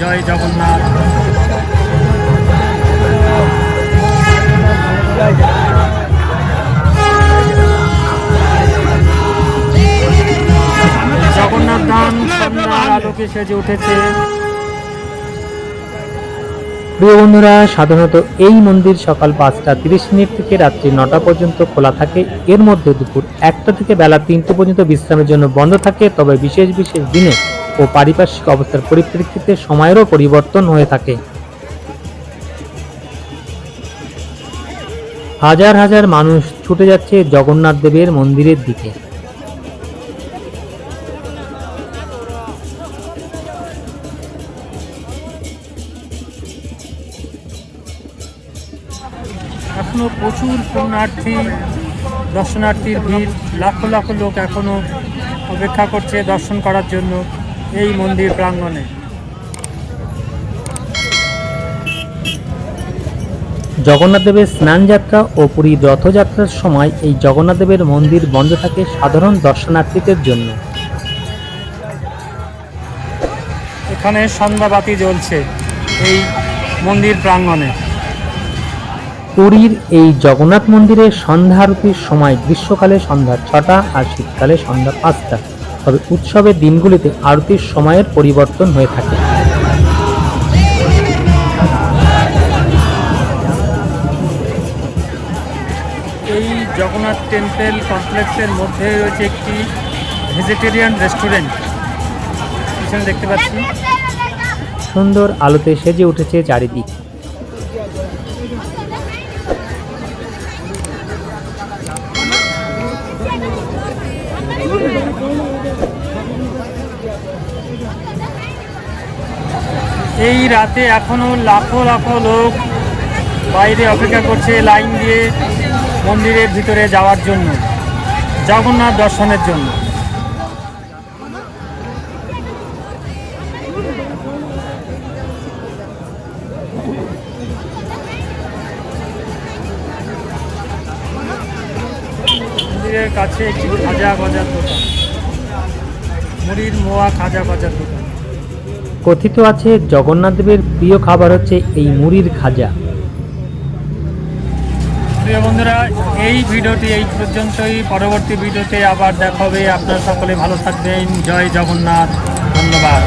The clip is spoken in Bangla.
জয় জগন্নাথ। প্রিয় বন্ধুরা, সাধারণত এই মন্দির সকাল পাঁচটা তিরিশ মিনিট থেকে রাত্রি নটা পর্যন্ত খোলা থাকে। এর মধ্যে দুপুর একটা থেকে বেলা তিনটে পর্যন্ত বিশ্রামের জন্য বন্ধ থাকে। তবে বিশেষ বিশেষ দিনে ও পারিপার্শ্বিক অবস্থার পরিপ্রেক্ষিতে সময়েরও পরিবর্তন হয়ে থাকে। হাজার হাজার মানুষ ছুটে যাচ্ছে জগন্নাথ দেবের মন্দিরের দিকে। এখনও প্রচুর পুণ্যার্থী, দর্শনার্থীর ভিড়, লাখো লাখো লোক এখনও অপেক্ষা করছে দর্শন করার জন্য। এই মন্দির প্রাঙ্গণে। জগন্নাথ দেবের স্নান যাত্রা ও পুরীর রথযাত্রার সময় এই জগন্নাথ দেবের মন্দির বন্ধ থাকে সাধারণ দর্শনার্থীদের জন্য। এখানে সন্ধ্যাবাতি জ্বলছে এই মন্দির প্রাঙ্গণে। পুরীর এই জগন্নাথ মন্দিরের সন্ধ্যা আরতির সময় গ্রীষ্মকালে সন্ধ্যা ছটা আর শীতকালে সন্ধ্যা পাঁচটা। তবে উৎসবের দিনগুলিতে আরতির সময়ের পরিবর্তন হয়ে থাকে। এই জগন্নাথ টেম্পল কমপ্লেক্সের মধ্যে রয়েছে একটি ভেজিটেরিয়ান রেস্টুরেন্ট। পিছনে দেখতে পাচ্ছি। সুন্দর আলোতে সেজে উঠেছে চারিদিক। রাতে এখনও লাখো লাখো লোক বাইরে অপেক্ষা করছে লাইন দিয়ে মন্দিরের ভিতরে যাওয়ার জন্য, জগন্নাথ দর্শনের জন্য। মন্দিরের কাছে একটি খাজা গজার দোকান, মুড়ির মোয়া খাজা গজার দোকান। কথিত আছে জগন্নাথদেবের প্রিয় খাবার হচ্ছে এই মুড়ির খাজা। প্রিয় বন্ধুরা, এই ভিডিওটি এই পর্যন্তই। পরবর্তী ভিডিওতে আবার দেখা হবে। আপনারা সকলে ভালো থাকবেন। জয় জগন্নাথ। ধন্যবাদ।